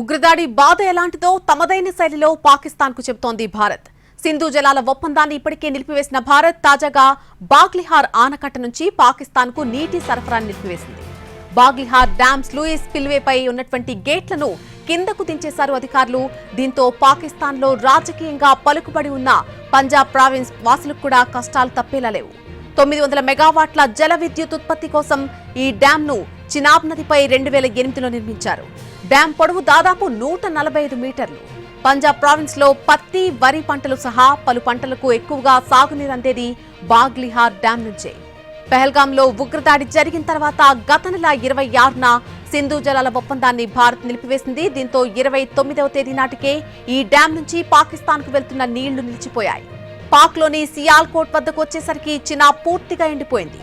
ఉగ్రదాడి బాధ ఎలాంటిదో తమదైన శైలిలో పాకిస్తాన్కు చెబుతోంది భారత్. సింధు జలాల ఒప్పందాన్ని ఇప్పటికే నిలిపివేసిన భారత్ తాజాగా బాగ్లిహార్ ఆనకట్ట నుంచి పాకిస్తాన్కు నీటి సరఫరాను నిలిపివేసింది. బాగ్లిహార్ డ్యామ్స్ లూయిస్ పిల్వేపై ఉన్నటువంటి గేట్లను కిందకు దించేశారు అధికారులు. దీంతో పాకిస్తాన్లో రాజకీయంగా పలుకుబడి ఉన్న పంజాబ్ ప్రావిన్స్ వాసులకు కూడా కష్టాలు తప్పేలా లేవు. తొమ్మిది వందల మెగావాట్ల జల విద్యుత్ ఉత్పత్తి కోసం ఈ డ్యాంను ను చినాబ్ నదిపై రెండు వేల ఎనిమిదిలో నిర్మించారు. డ్యామ్ పొడవు దాదాపు నూట నలభై ఐదు మీటర్లు. పంజాబ్ ప్రావిన్స్లో పత్తి వరి పంటలు సహా పలు పంటలకు ఎక్కువగా సాగునీరు అందేది బాగ్లిహార్ డ్యామ్ నుంచే. పెహల్గాంలో ఉగ్రదాడి జరిగిన తర్వాత గత నెల ఇరవై ఆరున సింధు జలాల ఒప్పందాన్ని భారత్ నిలిపివేసింది. దీంతో ఇరవై తొమ్మిదవ తేదీ నాటికే ఈ డ్యాం నుంచి పాకిస్తాన్కు వెళ్తున్న నీళ్ళు నిలిచిపోయాయి. పాక్లోని సియాల్కోట్ వద్దకు వచ్చేసరికి చిన్న పూర్తిగా ఎండిపోయింది.